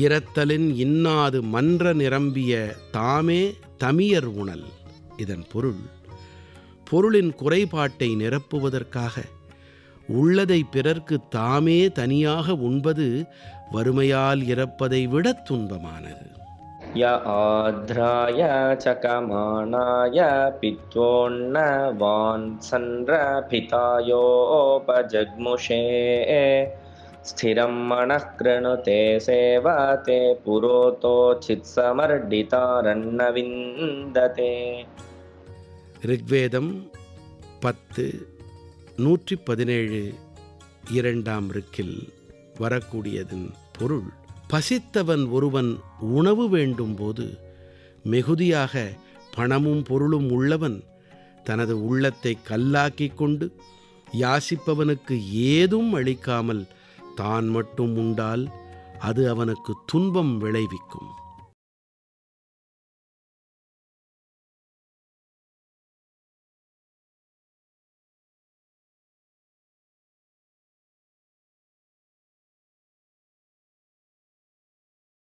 ஈரத்தலின் இன்னாது மன்ற நிரம்பிய தாமே தமியர் உணல். இதன் பொருள் பொருளின் குறைபாட்டை நிரப்புவதற்காக உள்ளதை பிறர்க்கு தாமே தனியாக உண்பது வறுமையால் இறப்பதை விட துன்பமானது. ய ஆத்ராய சகமானாய பித்தோன்ன வான் சன்ற பிதாயோபஜக்முஷே स्थिरं मनः कृणुते सेवते पुरोतोचित्समर्डितारन्न विन्दते ரிக்வேதம் பத்து நூற்றி பதினேழு இரண்டாம் ரிக்கில் வரக்கூடியதன் பொருள் பசித்தவன் ஒருவன் உணவு வேண்டும் போது மிகுதியாக பணமும் பொருளும் உள்ளவன் தனது உள்ளத்தை கல்லாக்கிக் கொண்டு யாசிப்பவனுக்கு ஏதும் அளிக்காமல் தான் மட்டும் உண்டால் அது அவனுக்கு துன்பம் விளைவிக்கும்.